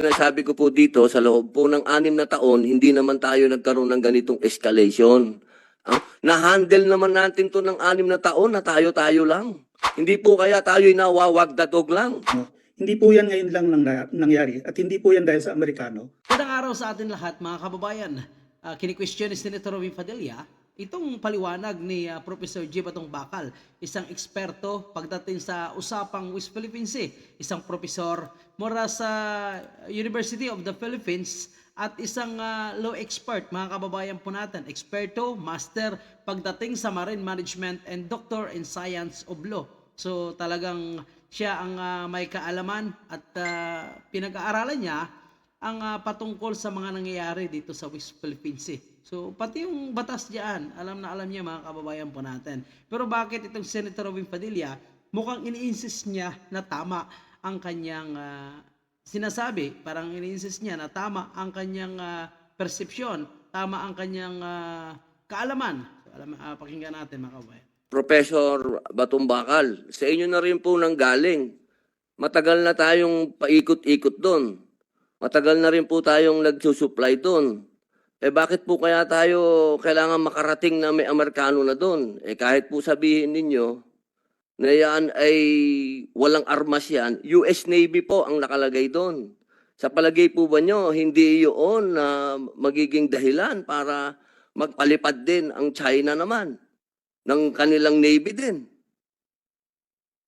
Sinasabi ko po dito, sa loob po ng anim na taon, hindi naman tayo nagkaroon ng ganitong escalation. Ah, na-handle naman natin to ng anim na taon na tayo-tayo lang. Hindi po kaya tayo'y nawawagdadog lang. Hindi po yan ngayon lang nang- nangyari at hindi po yan dahil sa Amerikano. Magandang araw sa atin lahat mga kababayan. Uh, kini-question ni Senator Robin Padilla itong paliwanag ni ah, Professor G. Batong Bakal, isang eksperto pagdating sa usapang West Philippine Sea, isang profesor mula sa University of the Philippines at isang ah, law expert, mga kababayan po natin, eksperto, master pagdating sa marine management and doctor in science of law. So talagang siya ang ah, may kaalaman at ah, pinag-aaralan niya ang ah, patungkol sa mga nangyayari dito sa West Philippine Sea. So, pati yung batas diyan, alam na alam niya mga kababayan po natin. Pero bakit itong Senator Robin Padilla, mukhang ini-insist niya na tama ang kanyang ah, sinasabi, parang ini-insist niya na tama ang kanyang ah, persepsyon, tama ang kanyang ah, kaalaman. So, alam, ah, pakinggan natin mga kababayan. Professor Batumbakal, sa inyo na rin po nang galing. Matagal na tayong paikot-ikot doon. Matagal na rin po tayong nagsusupply doon. Eh bakit po kaya tayo kailangan makarating na may Amerikano na doon? Eh kahit po sabihin ninyo na yan ay walang armas yan, US Navy po ang nakalagay doon. Sa palagay po ba nyo, hindi yun na magiging dahilan para magpalipad din ang China naman ng kanilang Navy din?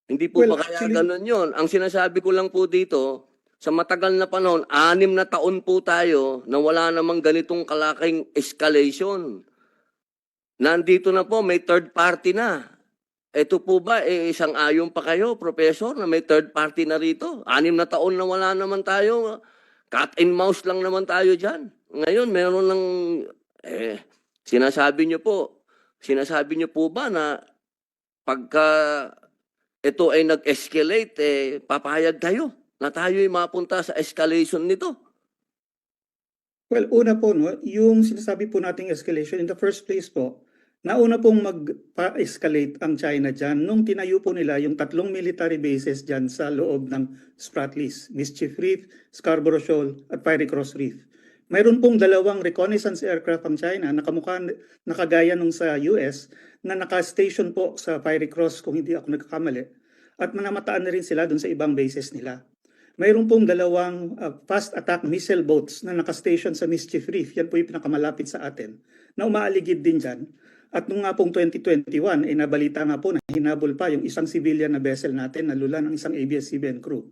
Hindi po Well, ba kaya actually- ganun yun? Ang sinasabi ko lang po dito, sa matagal na panahon, anim na taon po tayo na wala namang ganitong kalaking escalation. Nandito na po, may third party na. Ito po ba, eh, isang ayon pa kayo, Professor, na may third party na rito? Anim na taon na wala naman tayo. Cat and mouse lang naman tayo dyan. Ngayon, meron ng, eh, sinasabi nyo po, sinasabi nyo po ba na pagka ito ay nag-escalate, eh, papayag tayo na tayo'y mapunta sa escalation nito. Well, una po, no, yung sinasabi po nating escalation, in the first place po, nauna pong mag-escalate ang China dyan nung tinayo po nila yung tatlong military bases dyan sa loob ng Spratlys, Mischief Reef, Scarborough Shoal, at Fiery Cross Reef. Mayroon pong dalawang reconnaissance aircraft ang China na kamukha, nakagaya nung sa US na naka-station po sa Fiery Cross kung hindi ako nagkakamali. At manamataan na rin sila dun sa ibang bases nila. Mayroon pong dalawang uh, fast attack missile boats na nakastation sa Mischief Reef. Yan po yung pinakamalapit sa atin na umaaligid din dyan. At nung nga pong 2021, eh, nabalita nga po na hinabol pa yung isang civilian na vessel natin na lula ng isang ABS-CBN crew.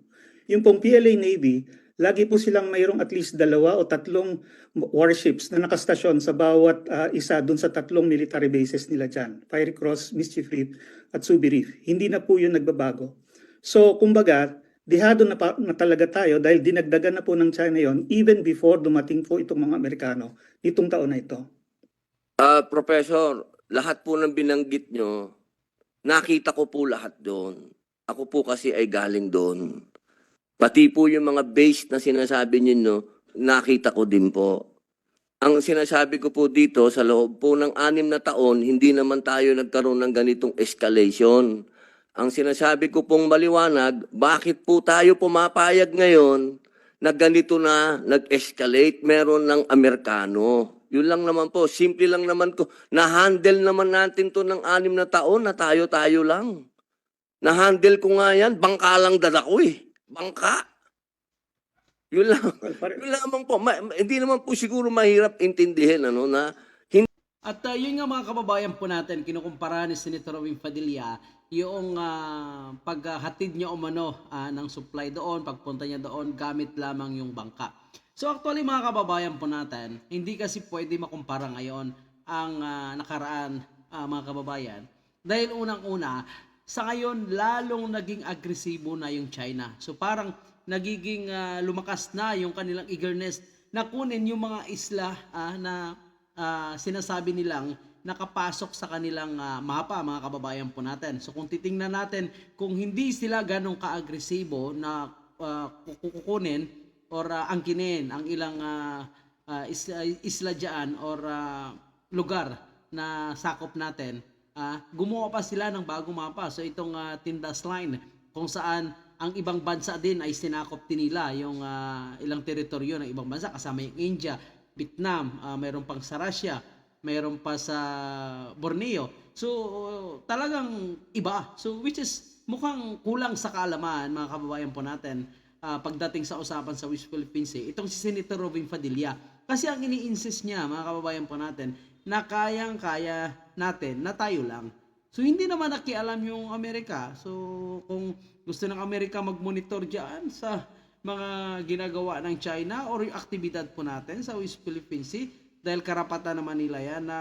Yung pong PLA Navy, lagi po silang mayroong at least dalawa o tatlong warships na nakastasyon sa bawat ah, isa dun sa tatlong military bases nila dyan. Fiery Cross, Mischief Reef at Subi Reef. Hindi na po yun nagbabago. So, kumbaga, dihado na, pa, na talaga tayo dahil dinagdagan na po ng China yon even before dumating po itong mga Amerikano nitong taon na ito. Ah, Professor, lahat po ng binanggit nyo, nakita ko po lahat doon. Ako po kasi ay galing doon. Pati po yung mga base na sinasabi ninyo, nakita ko din po. Ang sinasabi ko po dito, sa loob po ng anim na taon, hindi naman tayo nagkaroon ng ganitong escalation. Ang sinasabi ko pong maliwanag, bakit po tayo pumapayag ngayon na ganito na nag-escalate meron ng Amerikano? Yun lang naman po, simple lang naman ko. Na-handle naman natin to ng anim na taon na tayo-tayo lang. Na-handle ko nga yan, bangka lang dala ko eh. Bangka. Yun lang. Yun lamang po. Ma- ma- hindi naman po siguro mahirap intindihin ano, na At uh, yun nga mga kababayan po natin, kinukumpara ni Senator Robin Padilla yung ah, paghatid niya umano ah, ng supply doon, pagpunta niya doon, gamit lamang yung bangka. So actually mga kababayan po natin, hindi kasi pwede makumpara ngayon ang ah, nakaraan ah, mga kababayan. Dahil unang-una, sa ngayon lalong naging agresibo na yung China. So parang nagiging ah, lumakas na yung kanilang eagerness na kunin yung mga isla ah, na ah, sinasabi nilang nakapasok sa kanilang ah, mapa mga kababayan po natin. So kung titingnan natin kung hindi sila ganong kaagresibo na ah, kukunin or ah, angkinin ang ilang ah, ah, isla, isla dyan or ah, lugar na sakop natin, ah, gumawa pa sila ng bagong mapa. So itong ah, Tindas Line kung saan ang ibang bansa din ay sinakop din nila yung ah, ilang teritoryo ng ibang bansa kasama yung India, Vietnam, ah, mayroon pang sa Russia, mayroon pa sa Borneo. So talagang iba. So which is mukhang kulang sa kaalaman mga kababayan po natin ah, pagdating sa usapan sa West Philippine Sea. Itong si Senator Robin Padilla. Kasi ang ini-insist niya mga kababayan po natin na kayang-kaya natin na tayo lang. So hindi naman nakialam yung Amerika. So kung gusto ng Amerika mag-monitor diyan sa mga ginagawa ng China or yung aktibidad po natin sa West Philippine Sea dahil karapatan naman nila yan na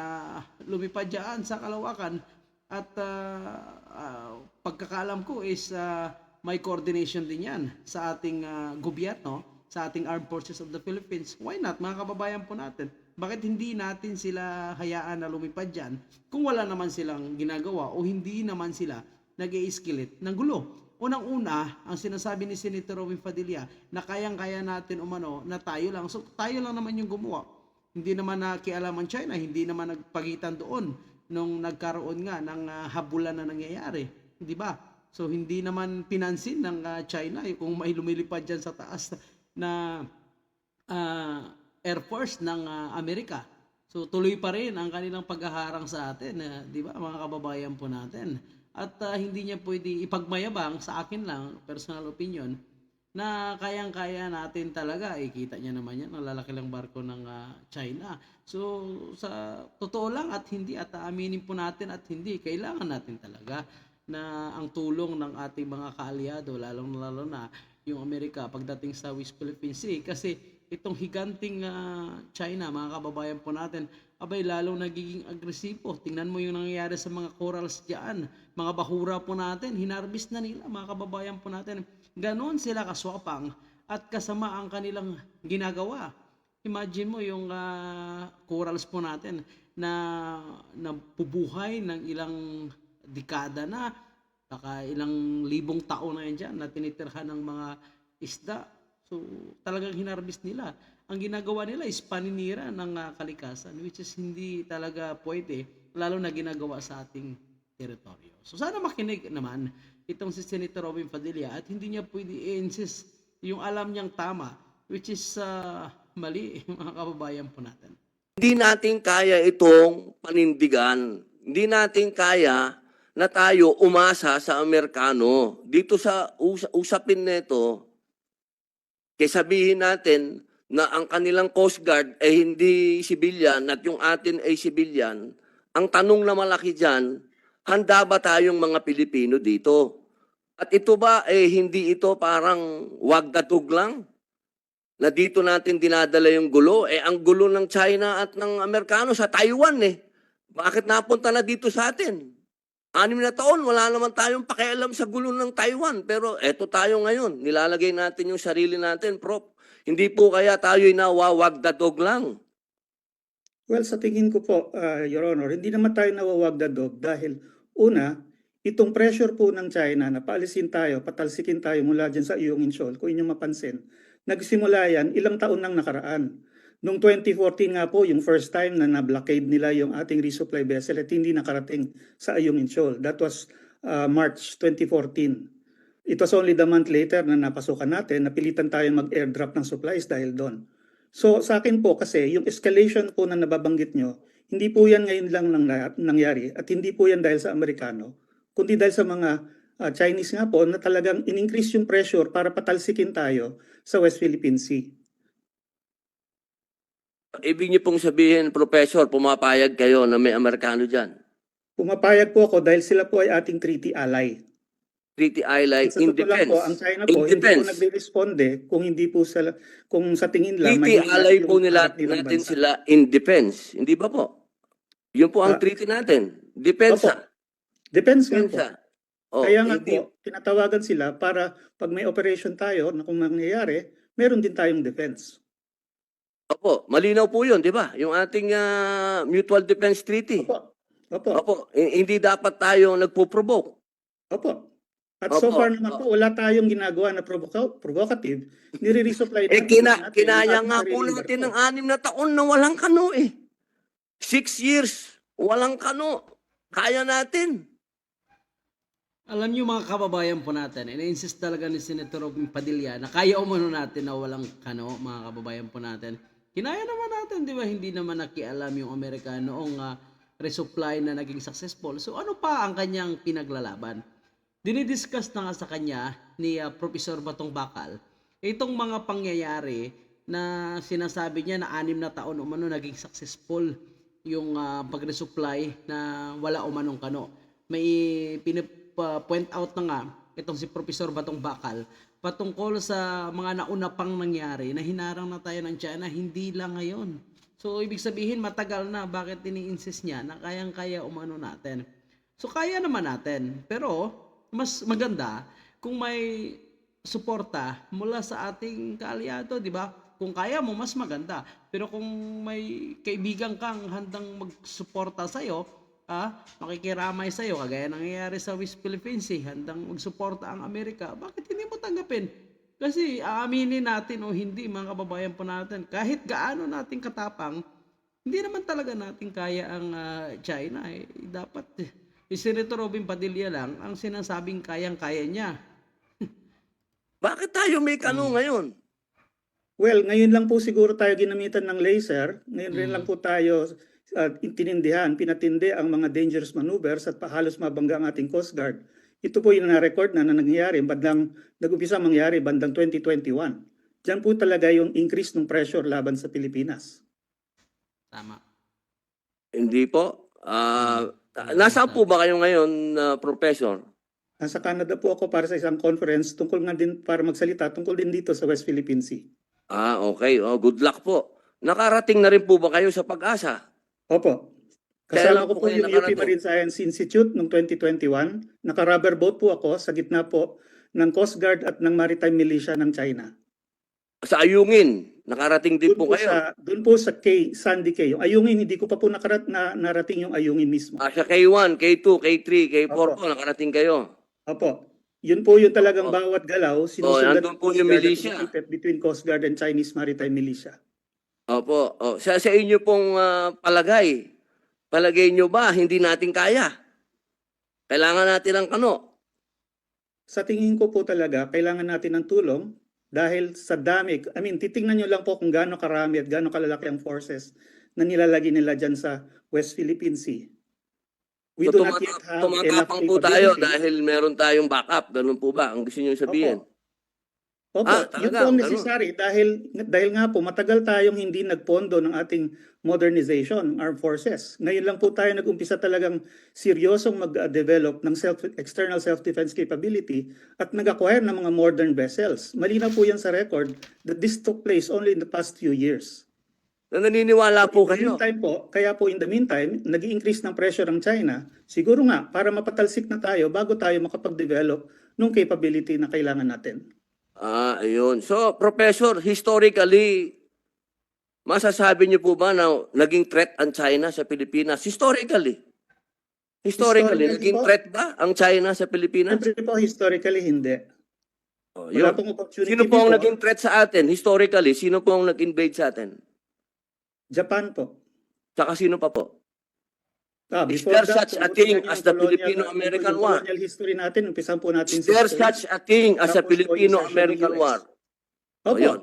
lumipad diyan sa kalawakan at ah, ah, pagkakaalam ko is ah, may coordination din yan sa ating ah, gobyerno, sa ating Armed Forces of the Philippines. Why not mga kababayan po natin? Bakit hindi natin sila hayaan na lumipad dyan kung wala naman silang ginagawa o hindi naman sila nag escalate ng gulo? Unang-una, ang sinasabi ni Senator Robin Padilla na kayang-kaya natin umano na tayo lang. So tayo lang naman yung gumawa. Hindi naman nakialam ang China, hindi naman nagpagitan doon nung nagkaroon nga ng ah, habulan na nangyayari. Di ba? So hindi naman pinansin ng ah, China eh, kung may lumilipad dyan sa taas na ah, Air Force ng ah, Amerika. So tuloy pa rin ang kanilang paghaharang sa atin, eh, 'di ba? Mga kababayan po natin. At ah, hindi niya pwede ipagmayabang sa akin lang, personal opinion, na kayang-kaya natin talaga. Eh, niya naman yan, ang lalaki lang barko ng ah, China. So, sa totoo lang at hindi, at aaminin po natin at hindi, kailangan natin talaga na ang tulong ng ating mga kaalyado, lalong-lalo na yung Amerika pagdating sa West Philippine Sea. Kasi itong higanting ah, China, mga kababayan po natin, abay lalong nagiging agresibo. Tingnan mo yung nangyayari sa mga corals diyan. Mga bahura po natin, hinarbis na nila, mga kababayan po natin. Ganon sila kaswapang at kasama ang kanilang ginagawa. Imagine mo yung ah, corals po natin na napubuhay ng ilang dekada na, baka ilang libong taon na yan dyan na tinitirhan ng mga isda. So talagang hinarbis nila. Ang ginagawa nila is paninira ng ah, kalikasan which is hindi talaga pwede lalo na ginagawa sa ating teritoryo. So sana makinig naman itong si Senator Robin Padilla at hindi niya pwede i-insist yung alam niyang tama which is ah, mali mga kababayan po natin. Hindi natin kaya itong panindigan. Hindi natin kaya na tayo umasa sa Amerikano. Dito sa us- usapin nito, kaya sabihin natin na ang kanilang Coast Guard ay hindi civilian at yung atin ay civilian, ang tanong na malaki dyan, handa ba tayong mga Pilipino dito? At ito ba eh hindi ito parang wagdatog lang? na dito natin dinadala yung gulo, eh ang gulo ng China at ng Amerikano sa Taiwan eh. Bakit napunta na dito sa atin? Anim na taon, wala naman tayong pakialam sa gulo ng Taiwan. Pero eto tayo ngayon, nilalagay natin yung sarili natin, Prop. Hindi po kaya tayo'y nawawagdadog lang. Well, sa tingin ko po, uh, Your Honor, hindi naman tayo nawawagdadog dahil una, itong pressure po ng China na paalisin tayo, patalsikin tayo mula dyan sa iyong insol, kung inyong mapansin, nagsimula yan ilang taon nang nakaraan. Noong 2014 nga po, yung first time na na-blockade nila yung ating resupply vessel at hindi nakarating sa Ayong Inchol. That was uh, March 2014. It was only the month later na napasukan natin, napilitan tayo mag-airdrop ng supplies dahil doon. So sa akin po kasi, yung escalation po na nababanggit nyo, hindi po yan ngayon lang nang, nangyari at hindi po yan dahil sa Amerikano, kundi dahil sa mga uh, Chinese nga po na talagang in-increase yung pressure para patalsikin tayo sa West Philippine Sea. Ibig niyo pong sabihin, Professor, pumapayag kayo na may Amerikano dyan. Pumapayag po ako dahil sila po ay ating treaty ally. Treaty Island Sa in totoo lang defense. po, ang China In po, hindi po nagre-responde kung hindi po sa, kung sa tingin lang. Treaty yung po nila natin bansa. sila in defense. Hindi ba po? Yun po ang Ah. treaty natin. Depensa. Po. Depensa. Oh, Kaya nga hindi- po, tinatawagan sila para pag may operation tayo na kung mangyayari, meron din tayong defense. Opo, malinaw po yun, di ba? Yung ating ah, Mutual Defense Treaty. Opo. Opo. Opo, hi- hindi dapat tayo nagpo-provoke. Opo. At so Opo. far naman po, wala tayong ginagawa na provoca- provocative. Nire-resupply Eh, kina, natin kinaya nga po natin ng anim na taon na walang kano eh. Six years, walang kano. Kaya natin. Alam niyo mga kababayan po natin, ina-insist talaga ni Senator Robin Padilla na kaya umano natin na walang kano, mga kababayan po natin. Kinaya naman natin, di ba? Hindi naman nakialam yung Amerika noong ah, resupply na naging successful. So ano pa ang kanyang pinaglalaban? Dinidiscuss na nga sa kanya ni ah, Professor Batong Bakal itong mga pangyayari na sinasabi niya na anim na taon umano naging successful yung ah, pag-resupply na wala umanong kano. May pinip-point out na nga itong si Professor Batong Bakal patungkol sa mga nauna pang nangyari na hinarang na tayo ng China hindi lang ngayon. So ibig sabihin matagal na bakit ini-insist niya na kayang-kaya umano natin. So kaya naman natin pero mas maganda kung may suporta mula sa ating kaalyado, di ba? Kung kaya mo, mas maganda. Pero kung may kaibigan kang handang magsuporta sa'yo, ah, makikiramay sa'yo, kagaya nangyayari sa West Philippines, eh, handang magsuporta ang Amerika, bakit hindi mo tanggapin? Kasi aaminin natin o hindi, mga kababayan po natin, kahit gaano nating katapang, hindi naman talaga natin kaya ang ah, China. Eh. Dapat, eh, si Senator Robin Padilla lang ang sinasabing kayang-kaya niya. Bakit tayo may kano ngayon? Well, ngayon lang po siguro tayo ginamitan ng laser. Ngayon rin Mm. lang po tayo uh, tinindihan, pinatindi ang mga dangerous maneuvers at pahalos mabangga ang ating Coast Guard. Ito po yung na-record na, na nangyayari, bandang, nag-upisa mangyari bandang 2021. Diyan po talaga yung increase ng pressure laban sa Pilipinas. Tama. Hindi po. Ah, nasaan po ba kayo ngayon, ah, Professor? Nasa Canada po ako para sa isang conference tungkol nga din para magsalita tungkol din dito sa West Philippine Sea. Ah, okay. Oh, good luck po. Nakarating na rin po ba kayo sa pag-asa? Opo. Kasama ko po po yung UP? Marine Science Institute noong 2021. Naka-rubber boat po ako sa gitna po ng Coast Guard at ng Maritime Militia ng China. Sa Ayungin, nakarating din Doon po po, kayo. sa, doon po sa K, Sandy K. Yung Ayungin, hindi ko pa po nakarat, na, narating yung Ayungin mismo. Ah, sa K1, K2, K3, K4 Opo. po, nakarating kayo. Opo. Yun po yung talagang Opo. bawat galaw. Oh, Sinusundan ng po yung militia. Between Coast Guard and Chinese Maritime Militia. Opo. Oh, sa, sa inyo pong ah, palagay, palagay nyo ba hindi natin kaya? Kailangan natin ng kano. Sa tingin ko po talaga, kailangan natin ng tulong dahil sa dami, I mean, titingnan nyo lang po kung gaano karami at gaano kalalaki ang forces na nilalagay nila dyan sa West Philippine Sea. We So, do not tumata- yet have tumatapang po tayo dahil meron tayong backup. Ganun po ba? Ang gusto nyo sabihin? Opo, Ah, yun po ang necessary dahil, dahil nga po matagal tayong hindi nagpondo ng ating modernization, armed forces. Ngayon lang po tayo nag-umpisa talagang seryosong mag-develop ng self, external self-defense capability at nag-acquire ng mga modern vessels. Malinaw po yan sa record that this took place only in the past few years. Na naniniwala po In the kayo. meantime po, kaya po in the meantime, nag increase ng pressure ng China. Siguro nga, para mapatalsik na tayo bago tayo makapag-develop ng capability na kailangan natin. Ah, ayun. So, Professor, historically, masasabi niyo po ba na naging threat ang China sa Pilipinas? Historically. Historically, Historically naging po. threat ba ang China sa Pilipinas? Siyempre po, historically, hindi. Oh, Wala yun. pong opportunity Sino po ang naging threat sa atin? Historically, sino po ang nag-invade sa atin? Japan po. Tsaka sino pa po? Ah, Is there that, such a thing as the Filipino-American War? colonial history natin, umpisan po natin Is there such a thing as a Tapos po, Filipino-American ng War? Oh, Opo. yun.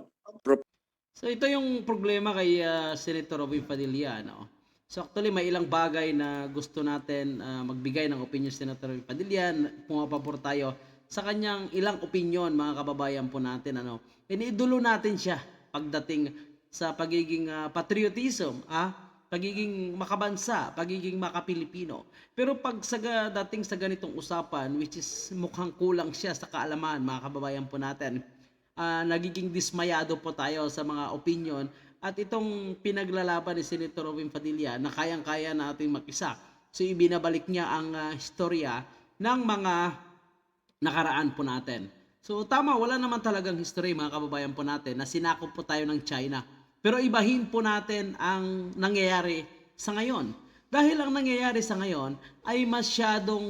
So ito yung problema kay ah, Senator Robin Padilla, no? So actually may ilang bagay na gusto natin ah, magbigay ng opinion si Senator Robin Padilla, pumapapor tayo sa kanyang ilang opinion mga kababayan po natin ano. Iniidolo natin siya pagdating sa pagiging ah, patriotism, ah, pagiging makabansa, pagiging makapilipino. Pero pag sa dating sa ganitong usapan which is mukhang kulang siya sa kaalaman mga kababayan po natin ah, nagiging dismayado po tayo sa mga opinion at itong pinaglalaban ni Senator Robin Padilla na kayang-kaya nating makisa. So ibinabalik niya ang ah, istorya ng mga nakaraan po natin. So tama, wala naman talagang history mga kababayan po natin na sinakop po tayo ng China. Pero ibahin po natin ang nangyayari sa ngayon. Dahil ang nangyayari sa ngayon ay masyadong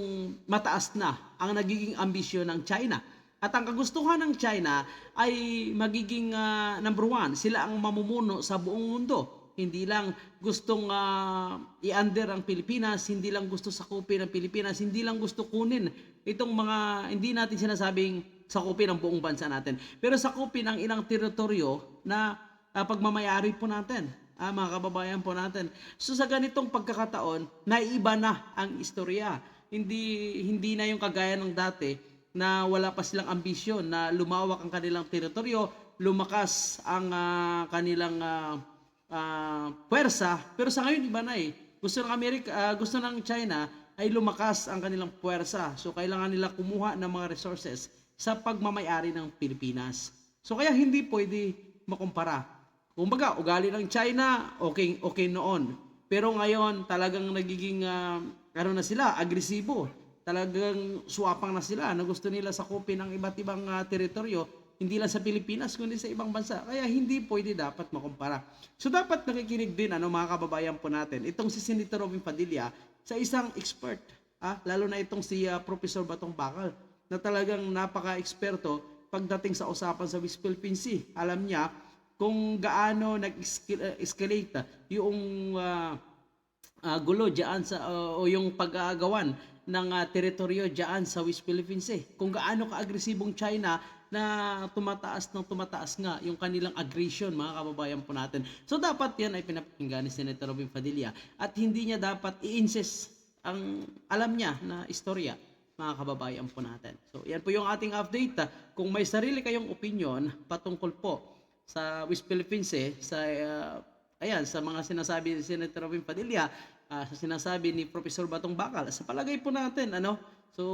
mataas na ang nagiging ambisyon ng China. At ang kagustuhan ng China ay magiging ah, number one. Sila ang mamumuno sa buong mundo. Hindi lang gustong ah, i-under ang Pilipinas, hindi lang gusto sakupin ang Pilipinas, hindi lang gusto kunin itong mga hindi natin sinasabing sakupin ang buong bansa natin. Pero sakupin ang ilang teritoryo na ah, pagmamayari po natin. Ah, mga kababayan po natin. So sa ganitong pagkakataon, naiba na ang istorya. Hindi hindi na yung kagaya ng dati na wala pa silang ambisyon na lumawak ang kanilang teritoryo, lumakas ang ah, kanilang ah, ah, puwersa. Pero sa ngayon iba na eh. Gusto ng Amerika, ah, gusto ng China ay lumakas ang kanilang puwersa. So kailangan nila kumuha ng mga resources sa pagmamayari ng Pilipinas. So kaya hindi pwede makumpara. Kumbaga, ugali ng China, okay, okay noon. Pero ngayon, talagang nagiging, ah, ano na sila, agresibo. Talagang suwapang na sila na gusto nila sakupin ang iba't ibang ah, teritoryo, hindi lang sa Pilipinas, kundi sa ibang bansa. Kaya hindi pwede dapat makumpara. So dapat nakikinig din, ano, mga kababayan po natin, itong si Senator Robin Padilla, sa isang expert, ah, lalo na itong si ah, Professor Batong Bakal, na talagang napaka-eksperto pagdating sa usapan sa West Philippine Sea. Alam niya kung gaano nag-escalate yung ah, ah, gulo diyan sa ah, o yung pag-aagawan ng ah, teritoryo diyan sa West Philippine Sea. Kung gaano ka-agresibong China na tumataas ng tumataas nga yung kanilang aggression mga kababayan po natin. So dapat yan ay pinapakinggan ni Senator Robin Padilla at hindi niya dapat i-insist ang alam niya na istorya mga kababayan po natin. So yan po yung ating update. Kung may sarili kayong opinion patungkol po sa West Philippines eh, sa ah, ayan sa mga sinasabi ni Senator Robin Padilla, ah, sa sinasabi ni Professor Batong Bakal, sa palagay po natin ano. So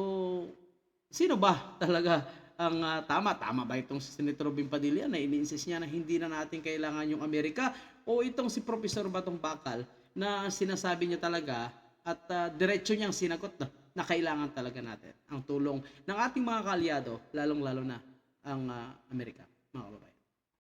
sino ba talaga ang ah, tama? Tama ba itong si Senator Robin Padilla na ini-insist niya na hindi na natin kailangan yung Amerika o itong si Professor Batong Bakal na sinasabi niya talaga at ah, diretso niyang sinagot na, na kailangan talaga natin ang tulong ng ating mga kalyado, lalong-lalo na ang ah, Amerika, mga kababayan.